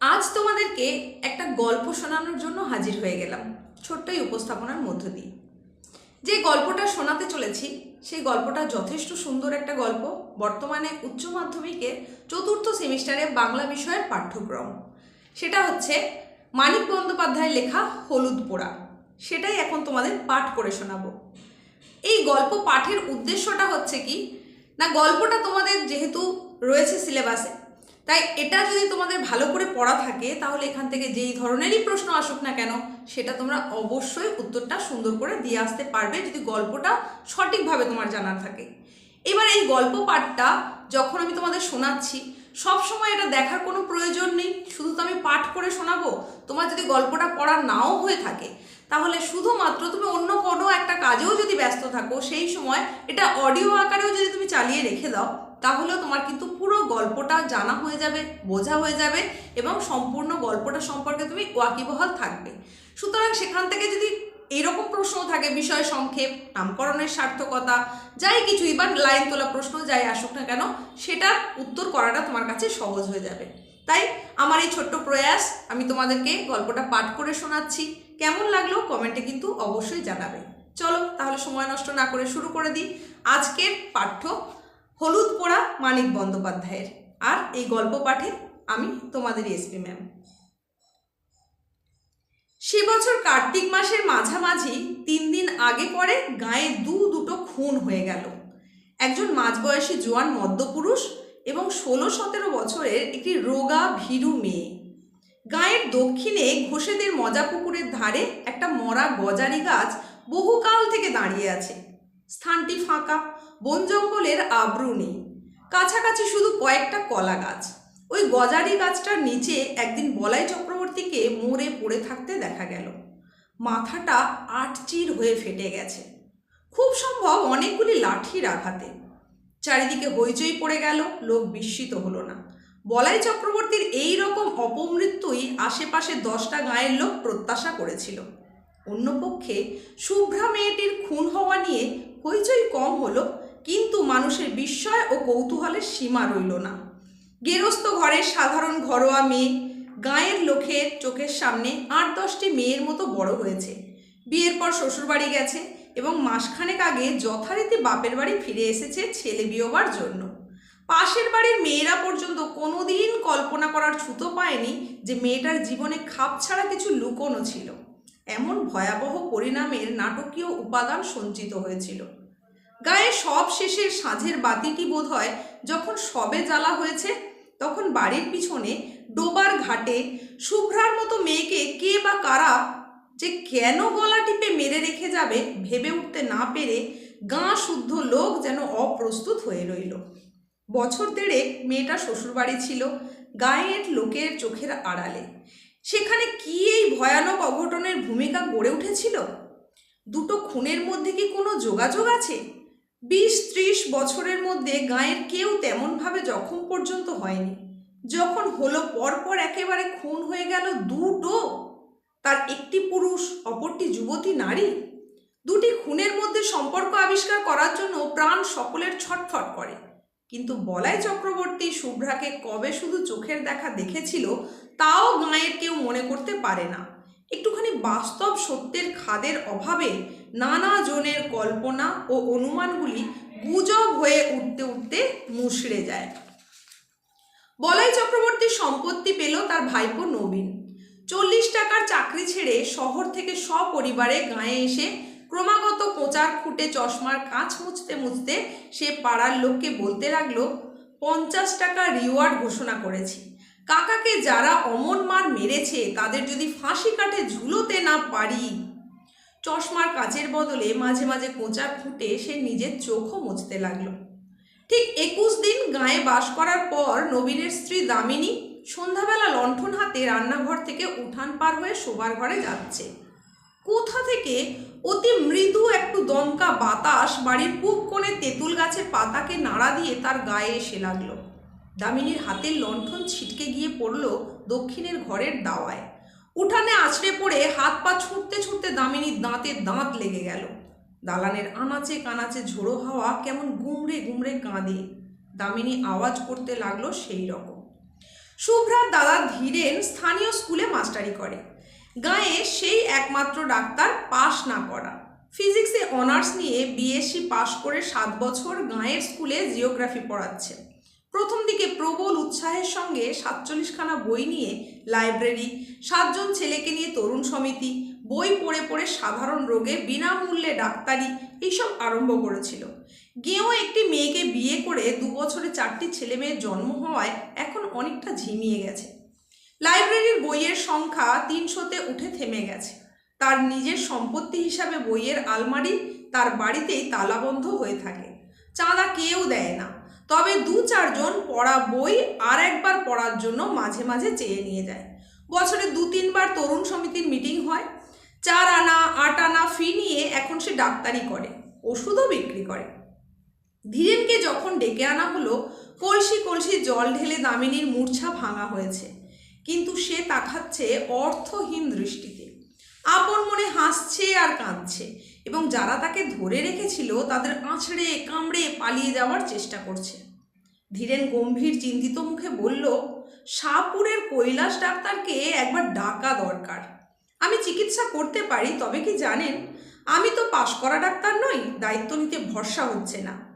আজ তোমাদেরকে একটা গল্প শোনানোর জন্য হাজির হয়ে গেলাম, ছোট্ট এই উপস্থাপনার মধ্য দিয়ে। যে গল্পটা শোনাতে চলেছি, সেই গল্পটা যথেষ্ট সুন্দর একটা গল্প, বর্তমানে উচ্চ মাধ্যমিকে চতুর্থ সেমিস্টারে বাংলা বিষয়ের পাঠ্যক্রম। সেটা হচ্ছে মানিক বন্দ্যোপাধ্যায়ের লেখা হলুদ পোড়া। সেটাই এখন তোমাদের পাঠ করে শোনাবো। এই গল্প পাঠের উদ্দেশ্যটা হচ্ছে কি, না গল্পটা তোমাদের যেহেতু রয়েছে সিলেবাসে তাই এটা যদি তোমাদের ভালো করে পড়া থাকে, তাহলে এখান থেকে যেই ধরনেরই প্রশ্ন আসুক না কেন, সেটা তোমরা অবশ্যই উত্তরটা সুন্দর করে দিয়ে আসতে পারবে যদি গল্পটা সঠিকভাবে তোমার জানার থাকে। এবার এই গল্প পাঠটা যখন আমি তোমাদের শোনাচ্ছি, সব সময় এটা দেখার কোনো প্রয়োজন নেই, শুধু তো আমি পাঠ করে শোনাবো। তোমার যদি গল্পটা পড়া নাও হয়ে থাকে, তাহলে শুধুমাত্র তুমি অন্য কোনো একটা কাজেও যদি ব্যস্ত থাকো, সেই সময় এটা অডিও আকারেও যদি তুমি চালিয়ে রেখে দাও তাহলেও তোমার কিন্তু পুরো গল্পটা জানা হয়ে যাবে, বোঝা হয়ে যাবে এবং সম্পূর্ণ গল্পটা সম্পর্কে তুমি ওয়াকিবহাল থাকবে। সুতরাং সেখান থেকে যদি এরকম প্রশ্ন থাকে, বিষয় সংক্ষেপ, নামকরণের সার্থকতা, যাই কিছুই বা লাইন তোলা প্রশ্ন যাই আসুক না কেন, সেটার উত্তর করাটা তোমার কাছে সহজ হয়ে যাবে। তাই আমার এই ছোট্ট প্রয়াস, আমি তোমাদেরকে গল্পটা পাঠ করে শোনাচ্ছি। কেমন লাগল কমেন্টে কিন্তু অবশ্যই জানাবে। চলো তাহলে সময় নষ্ট না করে শুরু করে দিই। আজকের পাঠ্য হলুদ পোড়া মানিক বন্দ্যোপাধ্যায়ের। আর এই গল্প পাঠে আমি তোমাদের এসপি ম্যাম। সে বছর কার্তিক মাসের মাঝামাঝি তিন দিন আগে পরে গায়ে দু দুটো খুন হয়ে গেল। একজন মাঝবয়সী জোয়ান মদ্যপুরুষ এবং ষোলো সতেরো বছরের একটি রোগা ভীরু মেয়ে। গায়ের দক্ষিণে ঘোষেদের মজা পুকুরের ধারে একটা মরা গজারি গাছ বহুকাল থেকে দাঁড়িয়ে আছে। স্থানটি ফাঁকা বন জঙ্গলের আব্রু নেই। কাছাকাছি শুধু কয়েকটা কলা গাছ। ওই গজারি গাছটার নিচে একদিন বলাই চক্রবর্তীকে মরে পড়ে থাকতে দেখা গেল। মাথাটা আটচির হয়ে ফেটে গেছে। খুব সম্ভব অনেকগুলি লাঠির আঘাতে। চারিদিকে হইচই পড়ে গেল, লোক বিস্মিত হলো না। বলাই চক্রবর্তীর এই রকম অপমৃত্যুই আশেপাশে দশটা গায়ের লোক প্রত্যাশা করেছিল। অন্যপক্ষে শুভ্রা মেয়েটির খুন হওয়া নিয়ে হইচই কম হলো কিন্তু মানুষের বিস্ময় ও কৌতূহলের সীমা রইল না। গেরস্থ ঘরের সাধারণ ঘরোয়া মেয়ে গায়ের লোকের চোখের সামনে আট দশটি মেয়ের মতো বড় হয়েছে। বিয়ের পর শ্বশুরবাড়ি গেছে এবং মাসখানেক আগে যথারীতি বাপের বাড়ি ফিরে এসেছে ছেলে বিয়োবার জন্য। পাশের বাড়ির মেয়েরা পর্যন্ত কোনোদিন কল্পনা করার ছুতো পায়নি যে মেয়েটার জীবনে খাপ ছাড়া কিছু লুকোনো ছিল। এমন ভয়াবহ পরিণামের নাটকীয় উপাদান সঞ্চিত হয়েছিল। গায়ে সব শেষের সাঁঝের বাতিটি বোধ হয় যখন সবে জ্বালা হয়েছে, তখন বাড়ির পিছনে ডোবার ঘাটে শুভ্রার মতো মেয়েকে কে বা কারা যে কেন গলা টিপে মেরে রেখে যাবে ভেবে উঠতে না পেরে গাঁ শুদ্ধ লোক যেন অপ্রস্তুত হয়ে রইল। বছর দেড়েক মেয়েটা শ্বশুরবাড়ি ছিল, গায়ের লোকের চোখের আড়ালে। সেখানে কি এই ভয়ানক অঘটনের ভূমিকা গড়ে উঠেছিল? দুটো খুনের মধ্যে কি কোনো যোগাযোগ আছে? বিশ ত্রিশ বছরের মধ্যে গায়ের কেউ তেমনভাবে জখম পর্যন্ত হয়নি। যখন হলো, পরপর একেবারে খুন হয়ে গেল দুটো। তার একটি পুরুষ, অপরটি যুবতী নারী। দুটি খুনের মধ্যে সম্পর্ক আবিষ্কার করার জন্য প্রাণ সকলের ছটফট করে। কিন্তু বলাই চক্রবর্তী শুভ্রাকে কবে শুধু চোখের দেখা দেখেছিল, তাও গাঁয়ের কেউ মনে করতে পারে না। একটুখানি বাস্তব সত্যের খাদের অভাবে নানা জনের কল্পনা ও অনুমানগুলি গুজব হয়ে উঠতে উঠতে মুষড়ে যায়। বলাই চক্রবর্তীর সম্পত্তি পেল তার ভাইপো নবীন। চল্লিশ টাকার চাকরি ছেড়ে শহর থেকে সপরিবারে গায়ে এসে ক্রমাগত কোচার খুঁটে চশমার কাঁচ মুছতে মুছতে সে পাড়ার লোককে বলতে লাগল, পঞ্চাশ টাকা রিওয়ার্ড ঘোষণা করেছি। কাকাকে যারা অমন মার মেরেছে, তাদের যদি ফাঁসি কাঠে ঝুলোতে না পারি চশমার কাচের বদলে মাঝে মাঝে কোঁচা ফুটে সে নিজের চোখও মুছতে লাগল। ঠিক একুশ দিন গায়ে বাস করার পর নবীনের স্ত্রী দামিনী সন্ধ্যাবেলা লণ্ঠন হাতে রান্নাঘর থেকে উঠান পার হয়ে শোবার ঘরে যাচ্ছে। কোথা থেকে অতি মৃদু একটু দমকা বাতাস বাড়ির পূব কোণে তেঁতুল গাছের পাতাকে নাড়া দিয়ে তার গায়ে এসে লাগল। দামিনীর হাতের লণ্ঠন ছিটকে গিয়ে পড়ল দক্ষিণের ঘরের দাওয়ায়। উঠানে আছড়ে পড়ে হাত পা ছুটতে ছুটতে দামিনীর দাঁতে দাঁত লেগে গেল। দালানের আনাচে কানাচে ঝোড়ো হাওয়া কেমন গুমড়ে গুমড়ে কাঁদে। দামিনী আওয়াজ করতে লাগল সেই রকম। শুভ্রার দাদা ধীরেন স্থানীয় স্কুলে মাস্টারি করে। গাঁয়ে সেই একমাত্র ডাক্তার পাশ না করা। ফিজিক্সে অনার্স নিয়ে বিএসসি পাশ করে সাত বছর গাঁয়ের স্কুলে জিওগ্রাফি পড়াচ্ছে। প্রথম দিকে প্রবল উৎসাহের সঙ্গে সাতচল্লিশখানা বই নিয়ে লাইব্রেরি, সাতজন ছেলেকে নিয়ে তরুণ সমিতি, বই পড়ে পড়ে সাধারণ রোগে বিনামূল্যে ডাক্তারি এইসব আরম্ভ করেছিল। গেঁও একটি মেয়েকে বিয়ে করে দু বছরে চারটি ছেলে মেয়ের জন্ম হওয়ায় এখন অনেকটা ঝিমিয়ে গেছে। লাইব্রেরির বইয়ের সংখ্যা তিনশোতে উঠে থেমে গেছে। তার নিজের সম্পত্তি হিসাবে বইয়ের আলমারি তার বাড়িতেই তালাবন্ধ হয়ে থাকে। চাঁদা কেউ দেয় না। তবে দু চারজন পড়া বই আর একবার পড়ার জন্য মাঝে মাঝে চেয়ে নিয়ে যায়। বছরে দু তিনবার তরুণ সমিতির মিটিং হয়। চার আনা, আট আনা ফি নিয়ে এখন সে ডাক্তারি করে, ওষুধও বিক্রি করে। ধীরেনকে যখন ডেকে আনা হলো, কলসি কলসি জল ঢেলে দামিনীর মূর্ছা ভাঙা হয়েছে। কিন্তু সে তাকাচ্ছে অর্থহীন দৃষ্টিতে। আপন মনে হাসছে আর কাঁদছে। এবং যারা তাকে ধরে রেখেছিল, তাদের আঁচড়ে, কামড়ে পালিয়ে যাওয়ার চেষ্টা করছে। ধীরেন গম্ভীর, চিন্তিত মুখে বলল, শাহপুরের কৈলাস ডাক্তারকে একবার ডাকা দরকার। আমি চিকিৎসা করতে পারি, তবে কি জানেন? আমি তো পাশ করা ডাক্তার নই, দায়িত্ব নিতে ভরসা হচ্ছে না।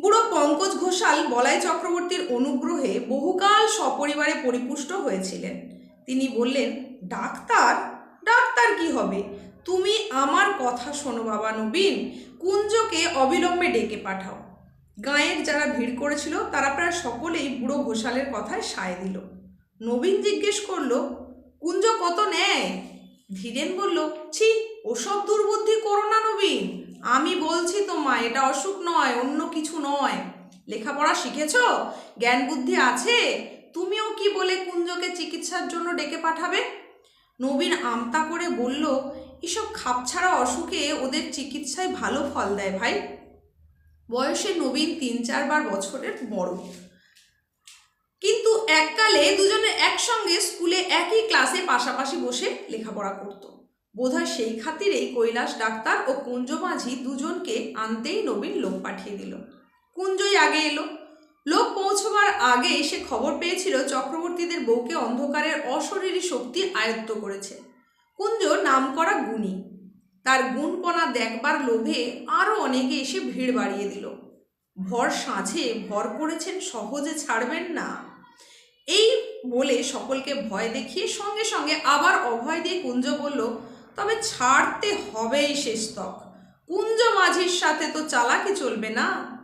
বুড়ো পঙ্কজ ঘোষাল বলাই চক্রবর্তীর অনুগ্রহে বহুকাল সপরিবারে পরিপুষ্ট হয়েছিলেন। তিনি বললেন, ডাক্তার? ডাক্তার কি হবে? তুমি আমার কথা শোনো, বাবা নবীন। কুঞ্জকে অবিলম্বে ডেকে পাঠাও। গাঁয়ের যারা ভিড় করেছিল, তারা প্রায় সকলেই বুড়ো ঘোষালের কথায় সায় দিল। নবীন জিজ্ঞেস করল, কুঞ্জ কত নেয়? ধীরেন বলল, ছি, ওসব দুর্বুদ্ধি করো না নবীন। আমি বলছি তো মা, এটা অসুখ নয়, অন্য কিছু নয়। লেখাপড়া শিখেছ? জ্ঞান বুদ্ধি আছে? তুমিও কি বলে কুঞ্জকে চিকিৎসার জন্য ডেকে পাঠাবে? নবীন আমতা করে বলল, এসব খাপছাড়া অসুখে ওদের চিকিৎসায় ভালো ফল দেয় ভাই। বয়সে নবীন তিন চারবার বছরের বড়। কিন্তু এককালে দুজনে একসঙ্গে স্কুলে একই ক্লাসে পাশাপাশি বসে লেখাপড়া করত। বোধহয় সেই খাতিরেই কৈলাস ডাক্তার ও কুঞ্জ মাঝি দুজনকে আনতেই নবীন লোক পাঠিয়ে দিল। কুঞ্জই আগে এলো। লোক পৌঁছবার আগে সে খবর পেয়েছিল চক্রবর্তীদের বউকে অন্ধকারের অশরীরী শক্তি আয়ত্ত করেছে। কুঞ্জ নামকরা গুণী। তার গুণপনা দেখবার লোভে আরও অনেকে এসে ভিড় বাড়িয়ে দিল। ভর সাঁঝে, ভর করেছেন সহজে ছাড়বেন না। এই বলে সকলকে ভয় দেখিয়ে সঙ্গে সঙ্গে আবার অভয় দিয়ে কুঞ্জ বলল, তবে ছাড়তে হবেই শেষ তক কুঞ্জ মাঝির সাথে তো চালাকি চলবে না?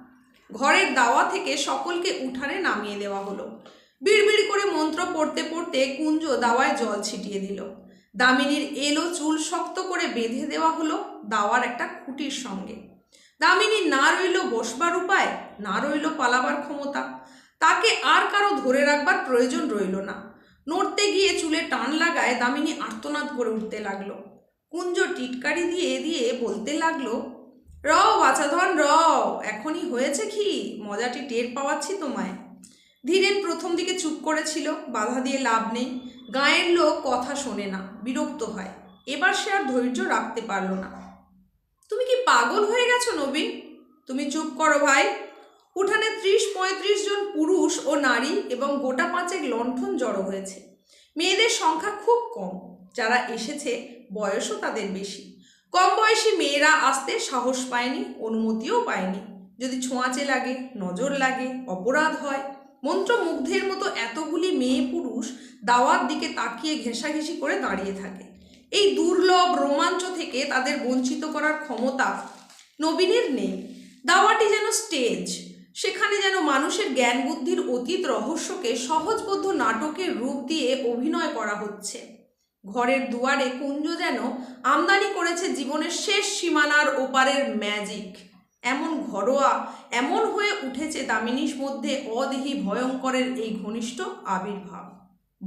ঘরের দাওয়া থেকে সকলকে উঠানে নামিয়ে দেওয়া হলো। বিড়বিড় করে মন্ত্র পড়তে পড়তে কুঞ্জ দাওয়ায় জল ছিটিয়ে দিল। দামিনীর এলো চুল শক্ত করে বেঁধে দেওয়া হলো দাওয়ার একটা খুঁটির সঙ্গে। দামিনী না রইল বসবার উপায়, না রইল পালাবার ক্ষমতা। তাকে আর কারও ধরে রাখবার প্রয়োজন রইল না। নড়তে গিয়ে চুলে টান লাগায় দামিনী আর্তনাদ করে উঠতে লাগল। কুঞ্জ টিটকারি দিয়ে দিয়ে বলতে লাগল রও বাছাধন রও, এখনই হয়েছে কি? মজাটি টের পাওয়াচ্ছি তোমায়। ধীরেন প্রথম দিকে চুপ করেছিল, বাধা দিয়ে লাভ নেই। গায়ের লোক কথা শোনে না, বিরক্ত হয়। এবার সে আর ধৈর্য রাখতে পারল না। তুমি কি পাগল হয়ে গেছো নবীন? তুমি চুপ করো ভাই। উঠানে ত্রিশ পঁয়ত্রিশ জন পুরুষ ও নারী এবং গোটা পাঁচেক লণ্ঠন জড়ো হয়েছে। মেয়েদের সংখ্যা খুব কম, যারা এসেছে বয়সও তাদের বেশি। কম বয়সী মেয়েরা আসতে সাহস পায়নি, অনুমতিও পায়নি। যদি ছোঁয়াচে লাগে, নজর লাগে, অপরাধ হয়, মন্ত্রমুগ্ধের মতো এতগুলি মেয়ে পুরুষ দাওয়ার দিকে তাকিয়ে ঘেঁষাঘেঁষি করে দাঁড়িয়ে থাকে। এই দুর্লভ রোমাঞ্চ থেকে তাদের বঞ্চিত করার ক্ষমতা নবীনের নেই। দাওয়াটি যেন স্টেজ, সেখানে যেন মানুষের জ্ঞান বুদ্ধির অতীত রহস্যকে সহজবোধ্য নাটকের রূপ দিয়ে অভিনয় করা হচ্ছে। ঘরের দুয়ারে কুঞ্জ যেন আমদানি করেছে জীবনের শেষ সীমানার ওপারের ম্যাজিক এমন ঘরোয়া, এমন হয়ে উঠেছে দামিনীর মধ্যে অদেহি ভয়ঙ্করের এই ঘনিষ্ঠ আবির্ভাব।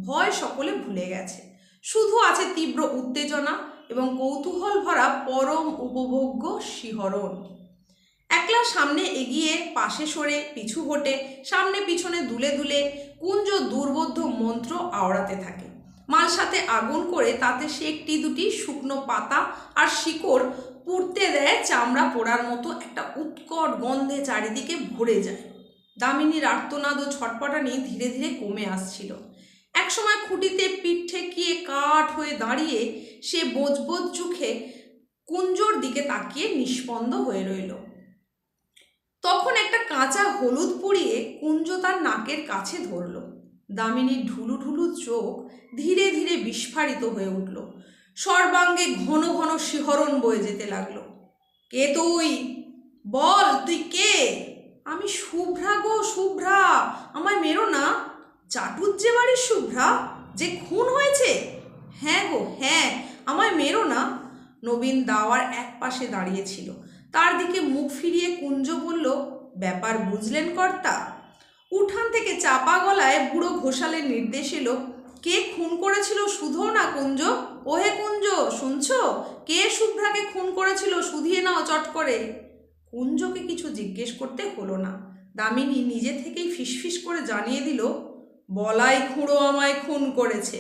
ভয় সকলে ভুলে গেছে। শুধু আছে তীব্র উত্তেজনা এবং কৌতূহল ভরা পরম উপভোগ্য শিহরণ। একলা সামনে এগিয়ে, পাশে সরে, পিছু হটে, সামনে পিছনে দুলে দুলে কুঞ্জ দুর্বোধ্য মন্ত্র আওড়াতে থাকে। মাল সাথে আগুন করে তাতে সে একটি দুটি শুকনো পাতা আর শিকড় পুড়তে দেয় চামড়া পোড়ার মতো একটা উৎকট গন্ধে চারিদিকে ভরে যায়। দামিনীর আর্তনাদ ও ছটপটানি ধীরে ধীরে কমে আসছিল। একসময় খুঁটিতে পিঠ ঠেকিয়ে কাঠ হয়ে দাঁড়িয়ে সে বোজবোজ চোখে কুঞ্জর দিকে তাকিয়ে নিষ্পন্দ হয়ে রইল। তখন একটা কাঁচা হলুদ পুড়িয়ে কুঞ্জ তার নাকের কাছে ধরল। দামিনীর ঢুলু ঢুলু চোখ ধীরে ধীরে বিস্ফারিত হয়ে উঠল। সর্বাঙ্গে ঘন ঘন শিহরণ বয়ে যেতে লাগল। কে তুই? বল, তুই কে? আমি শুভ্রা গো, শুভ্রা। আমায় মেরো না। চাটুজ্জে বাড়ির শুভ্রা? যে খুন হয়েছে? হ্যাঁ গো হ্যাঁ আমায় মেরো না। নবীন দাওয়ার এক পাশে দাঁড়িয়েছিল তার দিকে মুখ ফিরিয়ে কুঞ্জ বলল, ব্যাপার বুঝলেন কর্তা? উঠান থেকে চাপা গলায় বুড়ো ঘোষালের নির্দেশ এলো, কে খুন করেছিল শুধো না কুঞ্জ? ওহে কুঞ্জ, শুনছো? কে শুভ্রাকে খুন করেছিল শুধিয়ে নাও চট করে? কুঞ্জকে কিছু জিজ্ঞেস করতে হলো না। দামিনী নিজে থেকেই ফিসফিস করে জানিয়ে দিল, বলাই খুঁড়ো আমায় খুন করেছে।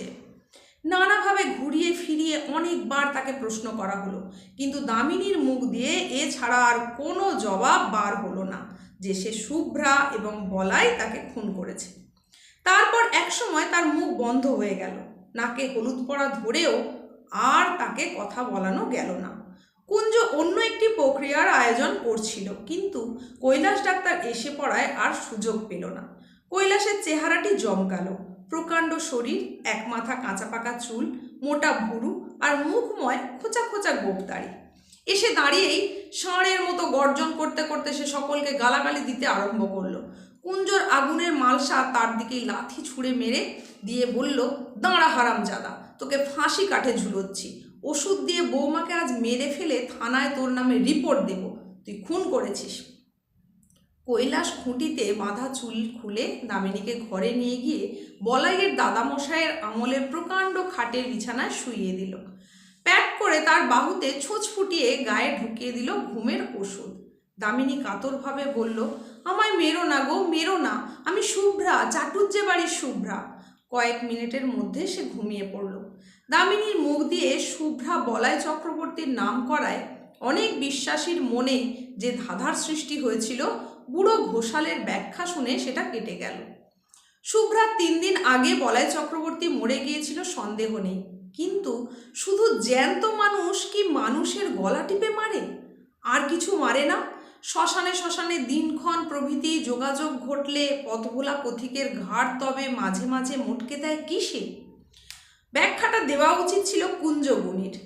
নানাভাবে ঘুরিয়ে ফিরিয়ে অনেকবার তাকে প্রশ্ন করা হলো, কিন্তু দামিনীর মুখ দিয়ে এ ছাড়া আর কোনো জবাব বার হলো না। যে সে শুভ্রা এবং বলাই তাকে খুন করেছে। তারপর একসময় তার মুখ বন্ধ হয়ে গেল। নাকে হলুদ পড়া ধরেও আর তাকে কথা বলানো গেল না। কুঞ্জ অন্য একটি প্রক্রিয়ার আয়োজন করছিল, কিন্তু কৈলাস ডাক্তার এসে পড়ায় আর সুযোগ পেল না। কৈলাসের চেহারাটি জমকালো, প্রকাণ্ড শরীর, এক মাথা কাঁচা পাকা চুল, মোটা ভুরু আর মুখময় খোঁচা খোঁচা গোপদাড়ি। এসে দাঁড়িয়েই ষাঁড়ের মতো গর্জন করতে করতে সে সকলকে গালাগালি দিতে আরম্ভ করল। কুঞ্জর আগুনের মালসা তার দিকে লাথি ছুঁড়ে মেরে দিয়ে বলল, দাঁড়া হারাম জাদা তোকে ফাঁসি কাঠে ঝুলোচ্ছি। ওষুধ দিয়ে বৌমাকে আজ মেরে ফেলে থানায় তোর নামে রিপোর্ট দেব। তুই খুন করেছিস। কৈলাস খুঁটিতে বাঁধা চুল খুলে দামিনীকে ঘরে নিয়ে গিয়ে বলাইয়ের দাদামশাইয়ের আমলের প্রকাণ্ড খাটের বিছানায় শুইয়ে দিল। প্যাক করে তার বাহুতে ছোঁচ ফুটিয়ে গায়ে ঢুকিয়ে দিল ঘুমের ওষুধ। দামিনী কাতরভাবে বলল, আমায় মেরো না গো, মেরো না। আমি শুভ্রা চাটুজ্জে বাড়ির শুভ্রা। কয়েক মিনিটের মধ্যে সে ঘুমিয়ে পড়ল। দামিনীর মুখ দিয়ে শুভ্রা বলাই চক্রবর্তীর নাম করায় অনেক বিশ্বাসীর মনে যে ধাঁধার সৃষ্টি হয়েছিল, বুড়ো ঘোষালের ব্যাখ্যা শুনে সেটা কেটে গেল। শুভ্রা তিন দিন আগে বলাই চক্রবর্তী মরে গিয়েছিল, সন্দেহ নেই। কিন্তু শুধু জ্যান্ত মানুষ কি মানুষের গলা টিপে মারে? আর কিছু মারে না। শ্মশানে শ্মশানে দিনক্ষণ প্রভৃতি যোগাযোগ ঘটলে পথভোলা পথিকের ঘাট তবে মাঝে মাঝে মোটকে দেয় কিসে? ব্যাখ্যাটা দেওয়া উচিত ছিল কুঞ্জগুণীর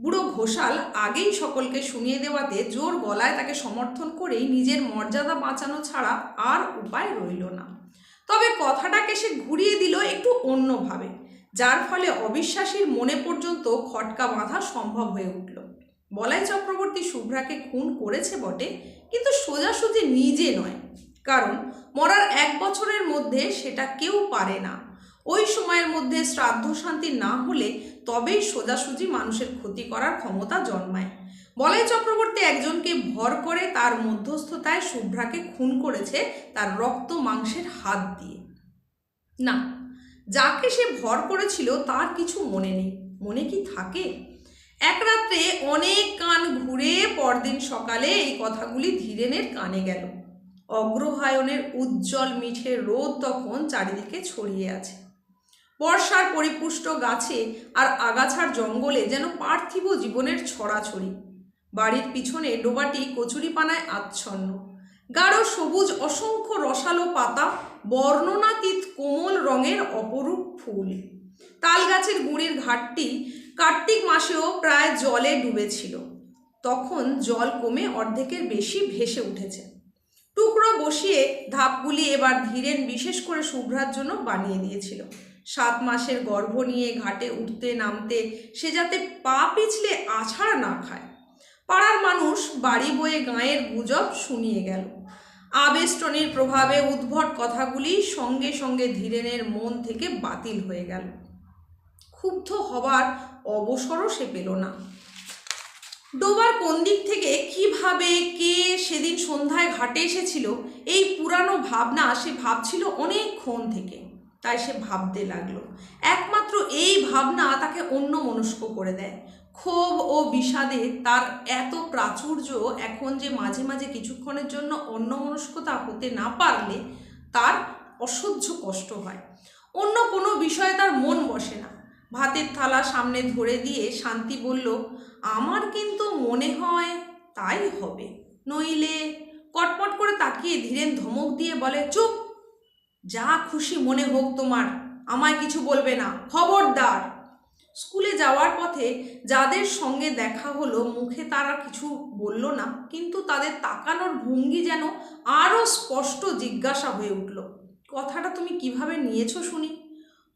বুড়ো ঘোষাল আগেই সকলকে শুনিয়ে দেওয়াতে জোর গলায় তাকে সমর্থন করেই নিজের মর্যাদা বাঁচানো ছাড়া আর উপায় রইল না। তবে কথাটাকে সে ঘুরিয়ে দিল একটু অন্যভাবে। যার ফলে অবিশ্বাসীর মনে পর্যন্ত খটকা বাঁধা সম্ভব হয়ে উঠল। বলাই চক্রবর্তী শুভ্রাকে খুন করেছে বটে, কিন্তু সোজাসুজি নিজে নয়। কারণ মরার এক বছরের মধ্যে সেটা কেউ পারে না। ওই সময়ের মধ্যে শ্রাদ্ধ শান্তি না হলে তবেই সোজাসুজি মানুষের ক্ষতি করার ক্ষমতা জন্মায়। বলাই চক্রবর্তী একজনকে ভর করে তার মধ্যস্থতায় শুভ্রাকে খুন করেছে তার রক্ত মাংসের হাত দিয়ে। না যাকে সে ভর করেছিল তার কিছু মনে নেই। মনে কি থাকে? এক রাত্রে অনেক কান ঘুরে পরদিন সকালে এই কথাগুলি ধীরেনের কানে গেল। অগ্রহায়ণের উজ্জ্বল মিঠে রোদ তখন চারিদিকে ছড়িয়ে আছে। বর্ষার পরিপুষ্ট গাছে আর আগাছার জঙ্গলে যেন পার্থিব জীবনের ছড়াছড়ি। বাড়ির পিছনে ডোবাটি কচুরিপানায় আচ্ছন্ন। গাঢ় সবুজ অসংখ্য রসালো পাতা, বর্ণনাতীত কোমল রঙের অপরূপ ফুল। তাল গাছের গুড়ির ঘাটটি কার্তিক মাসেও প্রায় জলে ডুবেছিল। তখন জল কমে অর্ধেকের বেশি ভেসে উঠেছে। টুকরো বসিয়ে ধাপগুলি এবার ধীরেন বিশেষ করে শুভ্রার জন্য বানিয়ে দিয়েছিল। সাত মাসের গর্ভ নিয়ে ঘাটে উঠতে নামতে সে যাতে পা পিছলে আছাড় না খায়। পাড়ার মানুষ বাড়ি বয়ে গাঁয়ের গুজব শুনিয়ে গেল। আবেষ্টনীর প্রভাবে উদ্ভট কথাগুলি সঙ্গে সঙ্গে ধীরেনের মন থেকে বাতিল হয়ে গেল। ক্ষুব্ধ হবার অবসরও সে পেল না। ডোবার কোন দিক থেকে কীভাবে, কে সেদিন সন্ধ্যায় ঘাটে এসেছিল, এই পুরানো ভাবনা সে ভাবছিল অনেকক্ষণ থেকে। তাই সে ভাবতে লাগল, একমাত্র এই ভাবনা তাকে অন্য মনস্ক করে দেয়। ক্ষোভ ও বিষাদে তার এত প্রাচুর্য এখন যে মাঝে মাঝে কিছুক্ষণের জন্য অন্য মনস্কতা হতে না পারলে তার অসহ্য কষ্ট হয়। অন্য কোনো বিষয়ে তার মন বসে না। ভাতের থালা সামনে ধরে দিয়ে শান্তি বলল, আমার কিন্তু মনে হয় তাই হবে। নইলে কটপট করে তাকিয়ে ধীরেন ধমক দিয়ে বলে, চুপ! যা খুশি মনে হোক তোমার। আমায় কিছু বলবে না। খবরদার! স্কুলে যাওয়ার পথে যাদের সঙ্গে দেখা হলো, মুখে তারা কিছু বলল না, কিন্তু তাদের তাকানোর ভঙ্গি যেন আরও স্পষ্ট জিজ্ঞাসা হয়ে উঠল। কথাটা তুমি কীভাবে নিয়েছো শুনি?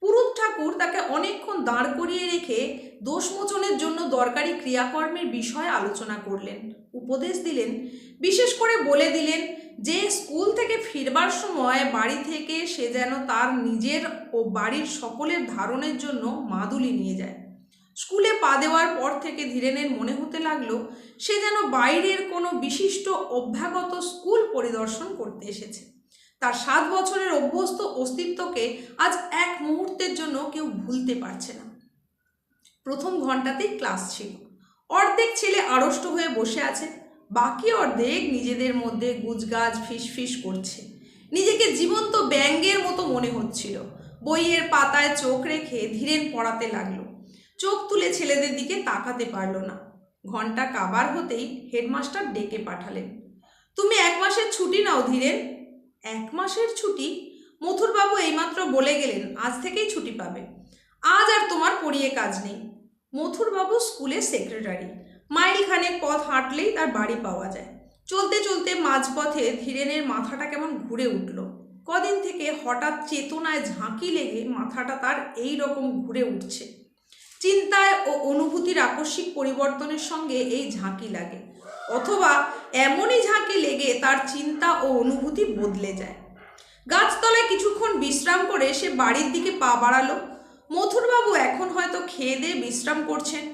পুরুত ঠাকুর তাকে অনেকক্ষণ দাঁড় করিয়ে রেখে দোষমোচনের জন্য দরকারি ক্রিয়াকর্মের বিষয়ে আলোচনা করলেন। উপদেশ দিলেন, বিশেষ করে বলে দিলেন যে স্কুল থেকে ফিরবার সময় বাড়ি থেকে সে যেন তার নিজের ও বাড়ির সকলের ধারণের জন্য মাদুলি নিয়ে যায়। স্কুলে পা দেওয়ার পর থেকে ধীরেনের মনে হতে লাগল, সে যেন বাইরের কোনো বিশিষ্ট অভ্যাগত স্কুল পরিদর্শন করতে এসেছে। তার সাত বছরের অভ্যস্ত অস্তিত্বকে আজ এক মুহূর্তের জন্য কেউ ভুলতে পারছে না। প্রথম ঘন্টাতেই ক্লাস ছিল। অর্ধেক ছেলে আড়ষ্ট হয়ে বসে আছে। বাকি অর্ধেক নিজেদের মধ্যে গুজগাজ ফিসফিস করছে। নিজেকে জীবন্ত ব্যঙ্গের মতো মনে হচ্ছিল। বইয়ের পাতায় চোখ রেখে ধীরেন পড়াতে লাগল। চোখ তুলে ছেলেদের দিকে তাকাতে পারল না। ঘণ্টা কাবার হতেই হেডমাস্টার ডেকে পাঠালেন। তুমি এক মাসের ছুটি নাও ধীরেন। এক মাসের ছুটি? মথুরবাবু এইমাত্র বলে গেলেন, আজ থেকেই ছুটি পাবে। আজ আর তোমার পড়িয়ে কাজ নেই। মথুরবাবু স্কুলের সেক্রেটারি। মাইল খানেক পথ হাঁটলেই তার বাড়ি পাওয়া যায়। চলতে চলতে মাঝপথে ধীরেনের মাথাটা কেমন ঘুরে উঠল। কদিন থেকে হঠাৎ চেতনায় ঝাঁকি লেগে মাথাটা তার এই রকম ঘুরে উঠছে। চিন্তায় ও অনুভূতির আকস্মিক পরিবর্তনের সঙ্গে এই ঝাঁকি লাগে। অথবা এমনই ঝাঁকি লেগে তার চিন্তা ও অনুভূতি বদলে যায়। গাছতলায় কিছুক্ষণ বিশ্রাম করে সে বাড়ির দিকে পা বাড়ালো। মথুরবাবু এখন হয়তো খেয়ে দিয়ে বিশ্রাম করছেন।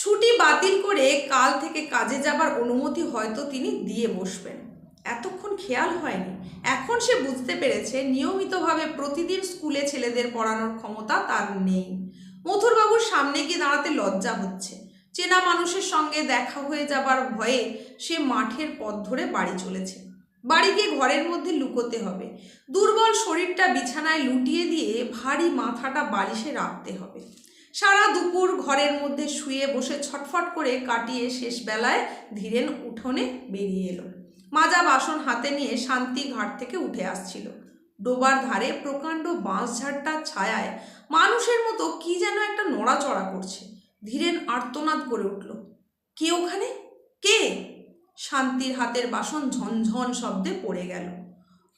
ছুটি বাতিল করে কাল থেকে কাজে যাবার অনুমতি হয়তো তিনি দিয়ে বসবেন। এতক্ষণ খেয়াল হয়নি। এখন সে বুঝতে পেরেছে, নিয়মিতভাবে প্রতিদিন স্কুলে ছেলেদের পড়ানোর ক্ষমতা তার নেই। মথুরবাবুর সামনে গিয়ে দাঁড়াতে লজ্জা হচ্ছে। চেনা মানুষের সঙ্গে দেখা হয়ে যাবার ভয়ে সে মাঠের পথ ধরে বাড়ি চলেছে। বাড়ি গিয়ে ঘরের মধ্যে লুকোতে হবে। দুর্বল শরীরটা বিছানায় লুটিয়ে দিয়ে ভারী মাথাটা বালিশে রাখতে হবে। সারা দুপুর ঘরের মধ্যে শুয়ে বসে ছটফট করে কাটিয়ে শেষ বেলায় ধীরেন উঠোনে বেরিয়ে এলো। মাজা বাসন হাতে নিয়ে শান্তি ঘাট থেকে উঠে আসছিল। ডোবার ধারে প্রকাণ্ড বাঁশঝাড়টার ছায়ায় মানুষের মতো কি যেন একটা নড়াচড়া করছে। ধীরেন আর্তনাদ করে উঠল, কে ওখানে? কে? শান্তির হাতের বাসন ঝনঝন শব্দে পড়ে গেল।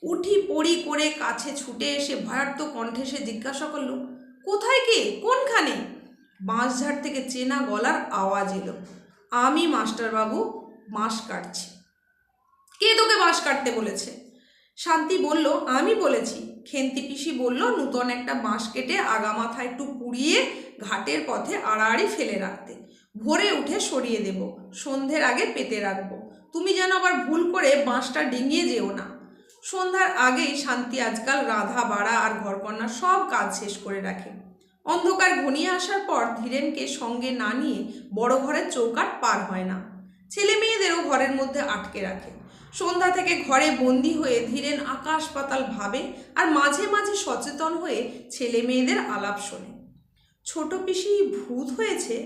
উঠি পড়ি করে কাছে ছুটে এসে ভয়ার্ত কণ্ঠে সে জিজ্ঞাসা করল কোথায় কে? কোনখানে? বাঁশঝাড় থেকে চেনা গলার আওয়াজ এলো। আমি মাস্টারবাবু বাঁশ কাটছি। কে তোকে বাঁশ কাটতে বলেছে? শান্তি বলল, আমি বলেছি। খেন্তি পিসি বলল, নূতন একটা বাঁশ কেটে আগামাথা একটু পুড়িয়ে ঘাটের পথে আড়াআড়ি ফেলে রাখতে। ভোরে উঠে সরিয়ে দেব। সন্ধ্যের আগে পেতে রাখব। তুমি যেন আবার ভুল করে বাঁশটা ডিঙিয়ে যেও না। সন্ধ্যার আগেই শান্তি আজকাল রাধা, বাড়া আর ঘরকন্যা সব কাজ শেষ করে রাখে। অন্ধকার ঘনিয়ে আসার পর ধীরেনকে সঙ্গে না নিয়ে বড় ঘরের চৌকাট পার হয় না। ছেলে মেয়েদেরও ঘরের মধ্যে আটকে রাখে। সন্ধ্যা থেকে ঘরে বন্দি হয়ে ধীরেন আকাশ পাতাল ভাবে আর মাঝে মাঝে সচেতন হয়ে ছেলে মেয়েদের আলাপ শোনে। ছোট পিসি ভূত হয়েছে?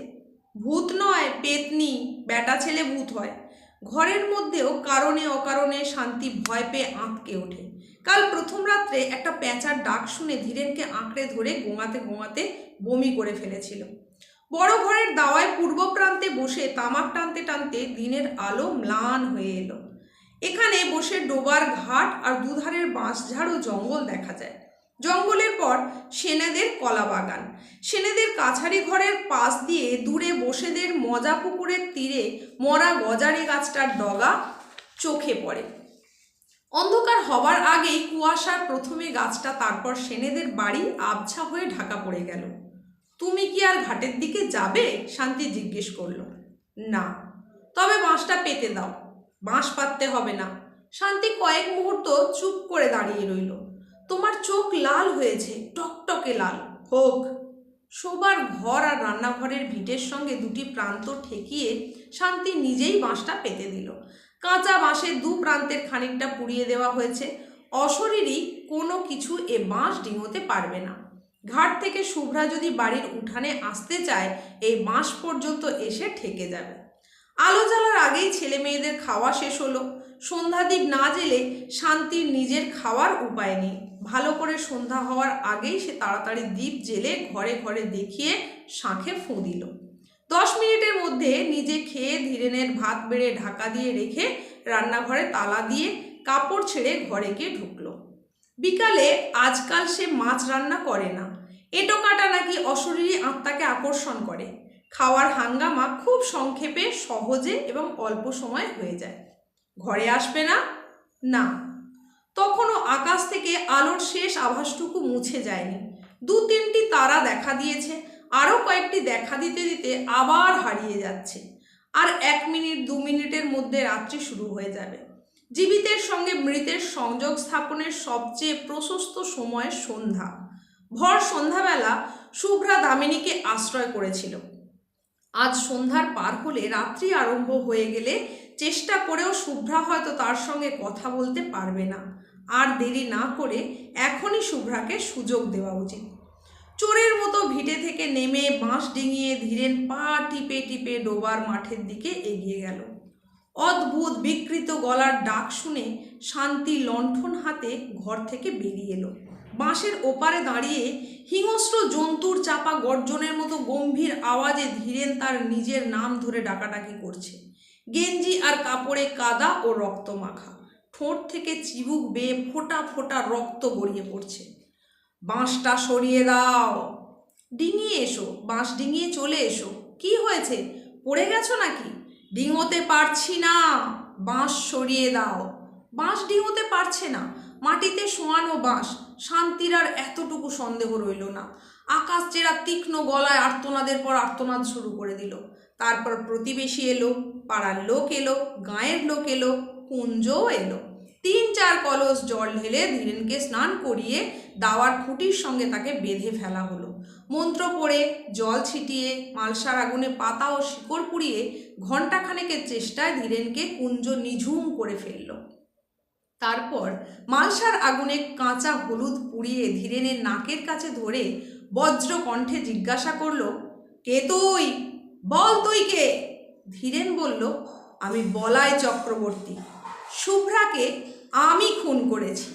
ভূত নয়, পেতনি। বেটা ছেলে ভূত হয়। ঘরের মধ্যেও কারণে অকারণে শান্তি ভয় পেয়ে আঁতকে ওঠে। কাল প্রথম রাত্রে একটা প্যাঁচার ডাক শুনে ধীরেনকে আঁকড়ে ধরে গোঙাতে গোঙাতে বমি করে ফেলেছিল। বড় ঘরের দাওয়ায় পূর্ব প্রান্তে বসে তামাক টানতে টানতে দিনের আলো ম্লান হয়ে এলো। এখানে বসে ডোবার ঘাট আর দুধারের বাঁশঝাড় ও জঙ্গল দেখা যায়। জঙ্গলের পর সেনেদের কলা বাগান। সেনেদের কাছারি ঘরের পাশ দিয়ে দূরে বসেদের মজা পুকুরের তীরে মরা গজারি গাছটার ডগা চোখে পড়ে। অন্ধকার হবার আগেই কুয়াশার প্রথমে গাছটা, তারপর সেনেদের বাড়ি আবছা হয়ে ঢাকা পড়ে গেল। তুমি কি আর ঘাটের দিকে যাবে? শান্তি জিজ্ঞেস করল। না। তবে বাঁশটা পেতে দাও। বাঁশ পাততে হবে না। শান্তি কয়েক মুহূর্ত চুপ করে দাঁড়িয়ে রইল। তোমার চোখ লাল হয়েছে, টকটকে লাল। হোক, শোবার ঘর আর রান্নাঘরের ভিটের সঙ্গে দুটি প্রান্ত ঠেকিয়ে শান্তি নিজেই বাঁশটা পেতে দিল। কাঁচা বাঁশের দু প্রান্তের খানিকটা পুড়িয়ে দেওয়া হয়েছে। অশরীরই কোনো কিছু এ বাঁশ ডিঙোতে পারবে না। ঘাট থেকে শুভ্রা যদি বাড়ির উঠানে আসতে চায়, এই বাঁশ পর্যন্ত এসে ঠেকে যাবে। আলো জ্বালার আগেই ছেলে মেয়েদের খাওয়া শেষ হলো। সন্ধ্যাদীপ না জেলে শান্তির নিজের খাওয়ার উপায় নেই। ভালো করে সন্ধ্যা হওয়ার আগেই সে তাড়াতাড়ি দ্বীপ জেলে ঘরে ঘরে দেখিয়ে শাঁখে ফুঁ দিল। দশ মিনিটের মধ্যে নিজে খেয়ে ধীরেনের ভাত বেড়ে ঢাকা দিয়ে রেখে রান্নাঘরে তালা দিয়ে কাপড় ছেড়ে ঘরে গিয়ে ঢুকলো। বিকালে আজকাল সে মাছ রান্না করে না। এটো কাটা নাকি অশরীরী আত্মাকে আকর্ষণ করে। খাওয়ার হাঙ্গামা খুব সংক্ষেপে সহজে এবং অল্প সময় হয়ে যায়। ঘরে আসবে না? না। তখনও আকাশ থেকে আলোর শেষ আভাসটুকু মুছে যায়নি। দু তিনটি তারা দেখা দিয়েছে, আরও কয়েকটি দেখা দিতে দিতে আবার হারিয়ে যাচ্ছে। আর এক মিনিট, দু মিনিটের মধ্যে রাত্রি শুরু হয়ে যাবে। জীবিতের সঙ্গে মৃতের সংযোগ স্থাপনের সবচেয়ে প্রশস্ত সময় সন্ধ্যা। ভর সন্ধ্যাবেলা শুভ্রা দামিনীকে আশ্রয় করেছিল। আজ সন্ধ্যার পার হলে রাত্রি আরম্ভ হয়ে গেলে চেষ্টা করেও শুভ্রা হয়তো তার সঙ্গে কথা বলতে পারবে না। আর দেরি না করে এখনই শুভ্রাকে সুযোগ দেওয়া উচিত। চোরের মতো ভিটে থেকে নেমে বাঁশ ডিঙিয়ে ধীরেন পা টিপে টিপে ডোবার মাঠের দিকে এগিয়ে গেল। অদ্ভুত বিকৃত গলার ডাক শুনে শান্তি লণ্ঠন হাতে ঘর থেকে বেরিয়ে এলো। বাঁশের ওপারে দাঁড়িয়ে হিংস্র জন্তুর চাপা গর্জনের মতো গম্ভীর আওয়াজে ধীরেন তার নিজের নাম ধরে ডাকাডাকি করছে। গেঞ্জি আর কাপড়ে কাদা ও রক্ত মাখা। ঠোঁট থেকে চিবুক বেয়ে ফোঁটা ফোঁটা রক্ত গড়িয়ে পড়ছে। বাঁশটা সরিয়ে দাও। ডিঙিয়ে এসো, বাঁশ ডিঙিয়ে চলে এসো। কি হয়েছে? পড়ে গেছো নাকি? ডিঙোতে পারছি না। বাঁশ সরিয়ে দাও। বাঁশ ডিঙোতে পারছে না। মাটিতে শোয়ানো বাঁশ। শান্তির আর এতটুকু সন্দেহ রইল না। আকাশ চেরা তীক্ষ্ণ গলায় আর্তনাদের পর আর্তনাদ শুরু করে দিল। তারপর প্রতিবেশী এলো, পাড়ার লোক এলো, গাঁয়ের লোক এলো, কুঞ্জও এলো। তিন চার কলস জল ঢেলে ধীরেনকে স্নান করিয়ে দাওয়ার খুঁটির সঙ্গে তাকে বেঁধে ফেলা হলো। মন্ত্র পড়ে, জল ছিটিয়ে, মালসার আগুনে পাতা ও শিকড় পুড়িয়ে ঘণ্টাখানেকের চেষ্টায় ধীরেনকে কুঞ্জ নিঝুম করে ফেলল। তারপর মালসার আগুনে কাঁচা হলুদ পুড়িয়ে ধীরেনের নাকের কাছে ধরে বজ্র কণ্ঠে জিজ্ঞাসা করল, কে তুই? বল তুই কে? ধীরেন বলল, আমি বলাই চক্রবর্তী। শুভ্রাকে আমি খুন করেছি।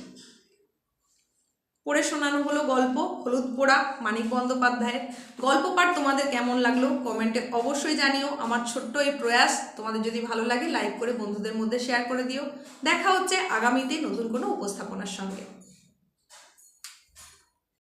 পড়ে শোনানো হলো গল্প, হলুদ পোড়া, মানিক বন্দ্যোপাধ্যায়ের। গল্প পাঠ তোমাদের কেমন লাগল? কমেন্টে অবশ্যই জানিও। আমার ছোট্ট এই প্রয়াস, তোমাদের যদি ভালো লাগে, লাইক করে বন্ধুদের মধ্যে শেয়ার করে দিও। দেখা হচ্ছে আগামীতে নতুন কোনো উপস্থাপনার সঙ্গে।